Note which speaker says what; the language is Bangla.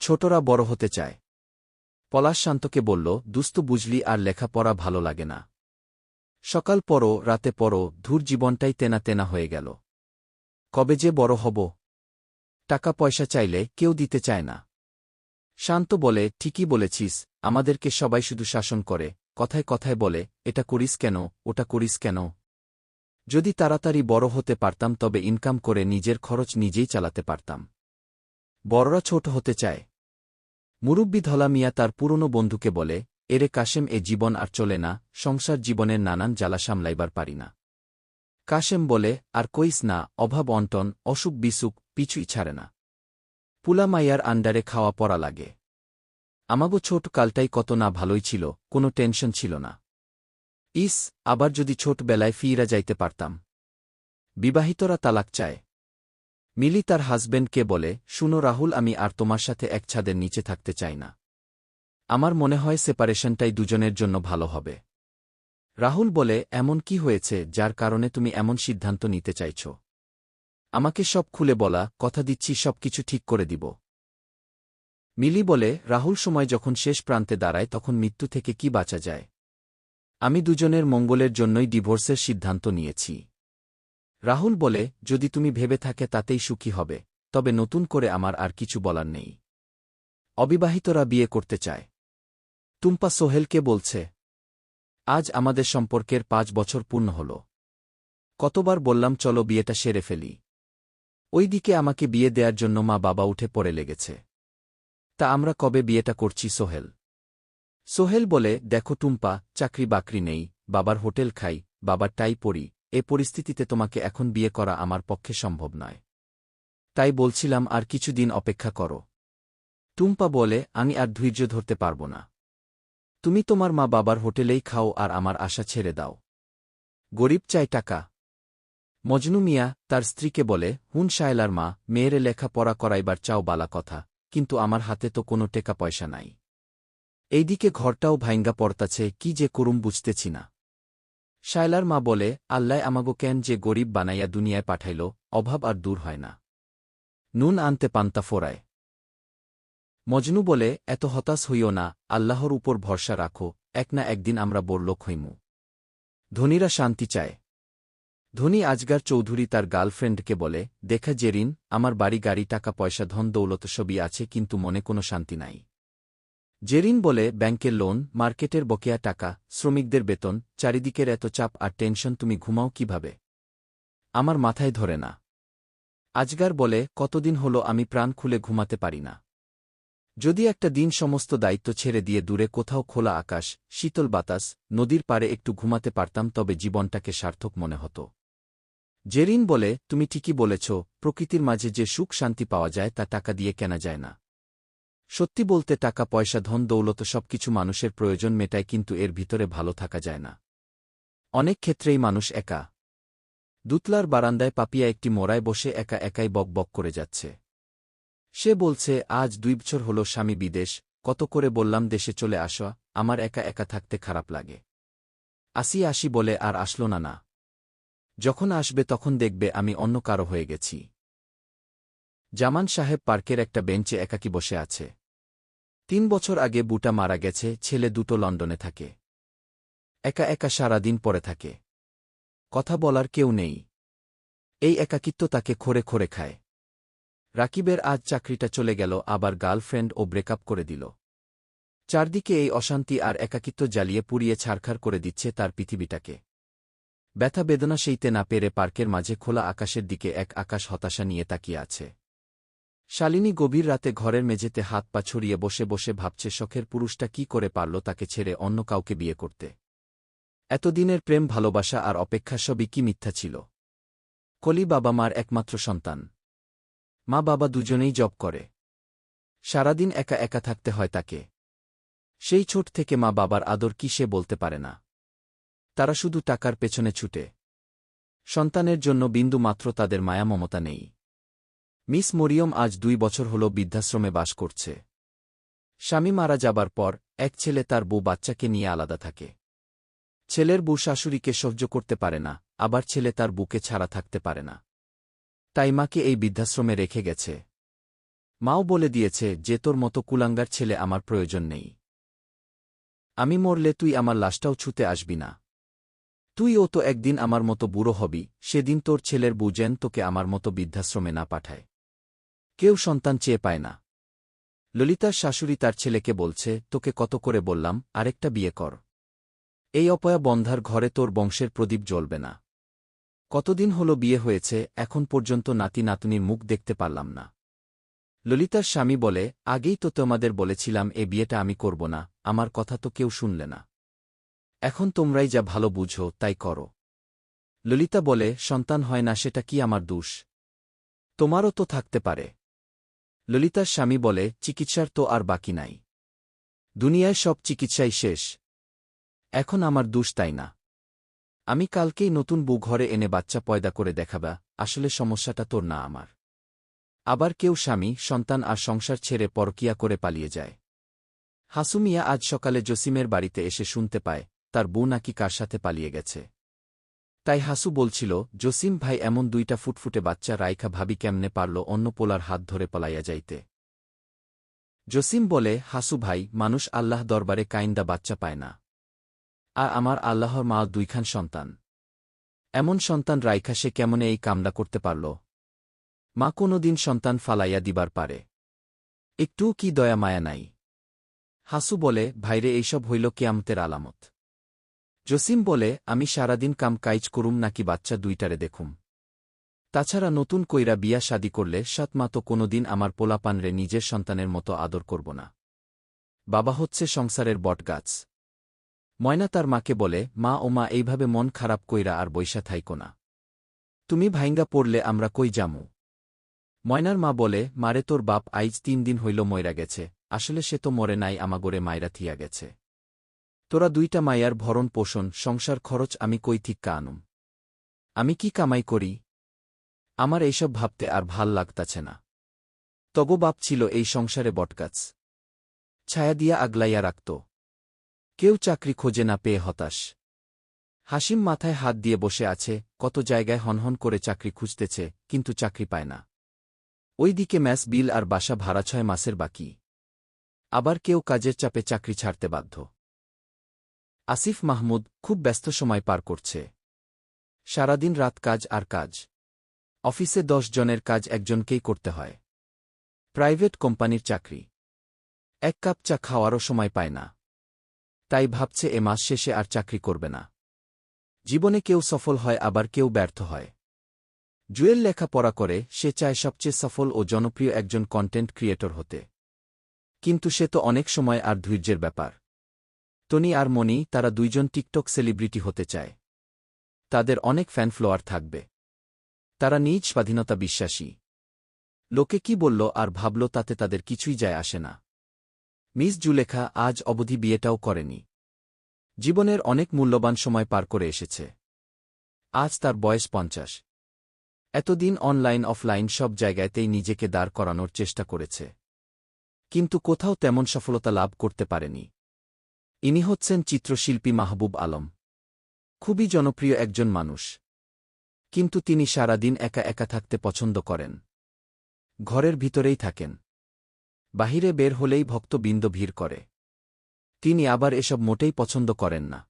Speaker 1: ছোটরা বড় হতে চায়। পলাশ শান্তকে বলল, দুস্তু বুঝলি, আর লেখাপড়া ভালো লাগে না। সকাল পরো রাতে পরো ধূর জীবনটাই তেনা তেনা হয়ে গেল। কবে যে বড় হব? টাকা পয়সা চাইলে কেউ দিতে চায় না। শান্ত বলে, ঠিকই বলেছিস, আমাদেরকে সবাই শুধু শাসন করে, কথায় কথায় বলে, এটা করিস কেন, ওটা করিস কেন? যদি তাড়াতাড়ি বড় হতে পারতাম, তবে ইনকাম করে নিজের খরচ নিজেই চালাতে পারতাম। বড়রা ছোট হতে চায় মুরব্বী ধলা মিয়া তার পুরনো বন্ধুকে বলে, এরে কাশেম, এ জীবন আর চলে না, সংসার জীবনের নানান জ্বালা সামলাইবার পারি না। কাশেম বলে, আর কইস না, অভাব অন্টন অসুখ বিসুখ পিছুই ছাড়ে না। পুলামাইয়ার আন্ডারে খাওয়া পড়া লাগে। আমাগো ছোট কালটাই কত না ভালোই ছিল, কোনো টেনশন ছিল না। ইস, আবার যদি ছোটবেলায় ফিরা যাইতে পারতাম। বিবাহিতরা তালাক চায়। মিলি তার হাজবেন্ডকে বলে, শুনো রাহুল, আমি আর তোমার সাথে এক ছাদের নিচে থাকতে চাই না। আমার মনে হয় সেপারেশনটাই দুজনের জন্য ভালো হবে। রাহুল বলে, এমন কি হয়েছে যার কারণে তুমি এমন সিদ্ধান্ত নিতে চাইছ? আমাকে সব খুলে বলা, কথা দিচ্ছি সব কিছু ঠিক করে দিব। মিলি বলে, রাহুল সময় যখন শেষ প্রান্তে দাঁড়ায় তখন মৃত্যু থেকে কি বাঁচা যায়? আমি দুজনের মঙ্গলের জন্যই ডিভোর্সের সিদ্ধান্ত নিয়েছি। রাহুল বলে, যদি তুমি ভেবে থাকে তাতেই সুখী হবে, তবে নতুন করে আমার আর কিছু বলার নেই। অবিবাহিতরা বিয়ে করতে চায়। টুম্পা সোহেলকে বলছে, আজ আমাদের সম্পর্কের পাঁচ বছর পূর্ণ হল। কতবার বললাম, চলো বিয়েটা সেরে ফেলি। ওই দিকে আমাকে বিয়ে দেওয়ার জন্য মা বাবা উঠে পড়ে লেগেছে। তা আমরা কবে বিয়েটা করছি সোহেল? সোহেল বলে, দেখো টুম্পা চাকরি বাকরি নেই, বাবার হোটেল খাই, বাবার টাই পড়ি এ পরিস্থিতিতে তোমাকে এখন বিয়ে করা আমার পক্ষে সম্ভব নয়। তাই বলছিলাম, আর কিছুদিন অপেক্ষা করো। টুম্পা বলে, আমি আর ধৈর্য ধরতে পারব না। তুমি তোমার মা বাবার হোটেলেই খাও আর আমার আশা ছেড়ে দাও। গরিব চাই টাকা। মজনু মিয়া তার স্ত্রীকে বলে, হুন শায়লার মা, মেয়েরে লেখা পড়া করাইবার চাও বালা কথা, কিন্তু আমার হাতে তো কোনো টেকা পয়সা নাই। এইদিকে ঘরটাও ভাইঙ্গা পড়তাছে, কি যে করুম বুঝতেছি না। শায়লার মা বলে, আল্লাহ আমাগো কেন যে গরিব বানাইয়া দুনিয়ায় পাঠাইল, অভাব আর দূর হয় না। নুন আনতে পান্তা ফোরায় মজনু বলে, এত হতাশ হইও না, আল্লাহর উপর ভরসা রাখো, এক না একদিন আমরা বড়লোক হইমু। ধনীরা শান্তি চায়। ধনী আজগার চৌধুরী তার গার্লফ্রেন্ডকে বলে, দেখা জেরিন, আমার বাড়ি গাড়ি, টাকা, পয়সা, ধন, দৌলত সবই আছে, কিন্তু মনে কোনো শান্তি নাই। জেরিন বলে, ব্যাংকের লোন, মার্কেটের বকেয়া টাকা, শ্রমিকদের বেতন, চারিদিকের এত চাপ আর টেনশন তুমি ঘুমাও কীভাবে? আমার মাথায় ধরে না। আজগার বলে, কতদিন হল আমি প্রাণ খুলে ঘুমাতে পারি না। যদি একটা দিন সমস্ত দায়িত্ব ছেড়ে দিয়ে দূরে কোথাও খোলা আকাশ, শীতল বাতাস, নদীর পারে একটু ঘুমাতে পারতাম তবে জীবনটাকে সার্থক মনে হতো। জেরিন বলে, তুমি ঠিকই বলেছ, প্রকৃতির মাঝে যে সুখ শান্তি পাওয়া যায় তা টাকা দিয়ে কেনা যায় না। সত্যি বলতে টাকা, পয়সা, ধন, দৌলত সবকিছু মানুষের প্রয়োজন মেটায় কিন্তু এর ভিতরে ভালো থাকা যায় না। অনেক ক্ষেত্রেই মানুষ একা। দুতলার বারান্দায় পাপিয়া একটি মোড়ায় বসে একা একাই বক বক করে যাচ্ছে। সে বলছে, আজ দুই বছর হল স্বামী বিদেশ, কত করে বললাম দেশে চলে আসা, আমার একা একা থাকতে খারাপ লাগে। আসি আসি বলে আর আসল না না। যখন আসবে তখন দেখবে আমি অন্য কারও হয়ে গেছি। জামান সাহেব পার্কের একটা বেঞ্চে একাকি বসে আছে। তিন বছর আগে বুটা মারা গেছে, ছেলে দুটো লন্ডনে থাকে। একা একা সারাদিন পরে থাকে। কথা বলার কেউ নেই। এই একাকিত্ব তাকে খোরে খোরে খায়। রাকিবের আজ চাকরিটা চলে গেল, আবার গার্লফ্রেন্ড ও ব্রেকআপ করে দিল। চারদিকে এই অশান্তি আর একাকিত্ব জ্বালিয়ে পুড়িয়ে ছাড়খার করে দিচ্ছে তার পৃথিবীটাকে। ব্যথা বেদনা সেইতে না পেরে পার্কের মাঝে খোলা আকাশের দিকে এক আকাশ হতাশা নিয়ে তাকিয়ে আছে। শালিনী গভীর রাতে ঘরের মেঝেতে হাত পা ছড়িয়ে বসে বসে ভাবছে, শখের পুরুষটা কি করে পারল তাকে ছেড়ে অন্য কাউকে বিয়ে করতে? এতদিনের প্রেম, ভালোবাসা আর অপেক্ষা সবই কি মিথ্যা ছিল? কলি বাবা মার একমাত্র সন্তান। মা বাবা দুজনেই জব করে। সারাদিন একা একা থাকতে হয় তাকে। সেই ছোট থেকে মা বাবার আদর কি সে বলতে পারে না। তারা শুধু টাকার পেছনে ছুটে। সন্তানের জন্য বিন্দু মাত্র তাদের মায়া মমতা নেই। মিস মরিয়ম আজ দুই বছর হল বৃদ্ধাশ্রমে বাস করছে। স্বামী মারা যাবার পর, এক ছেলে তার বউ বাচ্চাকে নিয়ে আলাদা থাকে। ছেলের বউ শাশুড়িকে সহ্য করতে পারে না, আবার ছেলে তার বুকে ছাড়া থাকতে পারে না। তাই মাকে এই বৃদ্ধাশ্রমে রেখে গেছে। মাও বলে দিয়েছে যে, তোর মতো কুলাঙ্গার ছেলে আমার প্রয়োজন নেই। আমি মরলে তুই আমার লাশটাও ছুতে আসবি না। তুইও তো একদিন আমার মতো বুড়ো হবি, সেদিন তোর ছেলের বুজেন তোকে আমার মতো বৃদ্ধাশ্রমে না পাঠায়। কেউ সন্তান চেয়ে পায় না। ললিতার শাশুড়ি তার ছেলেকে বলছে, তোকে কত করে বললাম, আরেকটা বিয়ে কর। এই অপয়া বন্ধার ঘরে তোর বংশের প্রদীপ জ্বলবে না। কতদিন হলো বিয়ে হয়েছে, এখন পর্যন্ত নাতি নাতনির মুখ দেখতে পারলাম না। ললিতার স্বামী বলে, আগেই তো তোমাদের বলেছিলাম, এ বিয়েটা আমি করব না, আমার কথা তো কেউ শুনলে না। এখন তোমরাই যা ভালো বুঝো, তাই করো। ললিতা বলে, সন্তান হয় না, সেটা কি আমার দোষ? তোমারও তো থাকতে পারে। ললিতার স্বামী বলে, চিকিৎসার তো আর বাকি নাই। দুনিয়ায় সব চিকিৎসাই শেষ। এখন আমার দোষ তাই না। আমি কালকেই নতুন বউ ঘরে এনে বাচ্চা পয়দা করে দেখাবা, আসলে সমস্যাটা তোর না আমার। আবার কেউ স্বামী, সন্তান আর সংসার ছেড়ে পরকিয়া করে পালিয়ে যায়। হাসুমিয়া আজ সকালে জসিমের বাড়িতে এসে শুনতে পায়, তার বউ নাকি কার সাথে পালিয়ে গেছে। তাই হাসু বলছিল, জসিম ভাই এমন দুইটা ফুটফুটে বাচ্চা রাইখা ভাবি কেমনে পারল অন্য পোলার হাত ধরে পলাইয়া যাইতে? জসিম বলে, হাসু ভাই, মানুষ আল্লাহ দরবারে কাইন্দা বাচ্চা পায় না। আর আমার আল্লাহর মা দুইখান সন্তান। এমন সন্তান রাইখা সে কেমনে এই কামনা করতে পারল? মা কোনোদিন সন্তান ফালাইয়া দিবার পারে। একটুও কি দয়া মায়া নাই? হাসু বলে, ভাইরে, এইসব হইল কেয়ামতের আলামত। জসিম বলে, আমি সারাদিন কাম কাইজ করুম নাকি বাচ্চা দুইটারে দেখুম। তাছাড়া নতুন কইরা বিয়া শাদি করলে সৎ মা তো কোনোদিন আমার পোলাপানরে নিজের সন্তানের মতো আদর করব না। বাবা হচ্ছে সংসারের বটগাছ। ময়না তার মাকে বলে, মা ও মা, এইভাবে মন খারাপ কইরা আর বৈশা থাইকো না। তুমি ভাইঙ্গা পড়লে আমরা কই যামু? ময়নার মা বলে, মারে তোর বাপ আইজ তিন দিন হইল ময়রা গেছে, আসলে সে তো মরে নাই, আমাগরে মায়রা থিয়া গেছে। তোরা দুইটা মায়ার ভরণ পোষণ, সংসার খরচ আমি কই থিক্কা আনুম? আমি কি কামাই করি? আমার এইসব ভাবতে আর ভালো লাগতাছে না। তগো বাপ ছিল এই সংসারে বটগাছ। ছায়া দিয়া আগলাইয়া রাখত। কেউ চাকরি খোঁজে না পেয়ে হতাশ। হাসিম মাথায় হাত দিয়ে বসে আছে, কত জায়গায় হনহন করে চাকরি খুঁজতেছে, কিন্তু চাকরি পায় না। ওই দিকে ম্যাস বিল আর বাসা ভাড়া ছয় মাসের বাকি। আবার কেউ কাজের চাপে চাকরি ছাড়তে বাধ্য। আসিফ মাহমুদ খুব ব্যস্ত সময় পার করছে। সারাদিন রাত কাজ আর কাজ। অফিসে দশ জনের কাজ একজনকেই করতে হয়। প্রাইভেট কোম্পানির চাকরি। এক কাপ চা খাওয়ারও সময় পায় না। তাই ভাবছে এ মাস শেষে আর চাকরি করবে না। জীবনে কেউ সফল হয়, আবার কেউ ব্যর্থ হয়। জুয়েল লেখাপড়া করে, সে চায় সবচেয়ে সফল ও জনপ্রিয় একজন কন্টেন্ট ক্রিয়েটর হতে। কিন্তু সে তো অনেক সময় আর ধৈর্যের ব্যাপার। টনি আর মনি তারা দুইজন টিকটক সেলিব্রিটি হতে চায়। তাদের অনেক ফ্যান ফ্লোয়ার থাকবে। তারা নিজ স্বাধীনতা বিশ্বাসী। লোকে কি বলল আর ভাবল তাতে তাদের কিছুই যায় আসে না। মিস জুলেখা আজ অবধি বিয়েটাও করেনি। জীবনের অনেক মূল্যবান সময় পার করে এসেছে। আজ তার বয়স পঞ্চাশ। এতদিন অনলাইন, অফলাইন সব জায়গাতেই নিজেকে দাঁড় করানোর চেষ্টা করেছে। কিন্তু কোথাও তেমন সফলতা লাভ করতে পারেনি। ইনি হচ্ছেন চিত্রশিল্পী মাহবুব আলম। খুবই জনপ্রিয় একজন মানুষ। কিন্তু তিনি সারাদিন একা একা থাকতে পছন্দ করেন। ঘরের ভিতরেই থাকেন। বাহিরে বের হলেই ভক্তবৃন্দ ভিড় করে। তিনি আবার এসব মোটেই পছন্দ করেন না।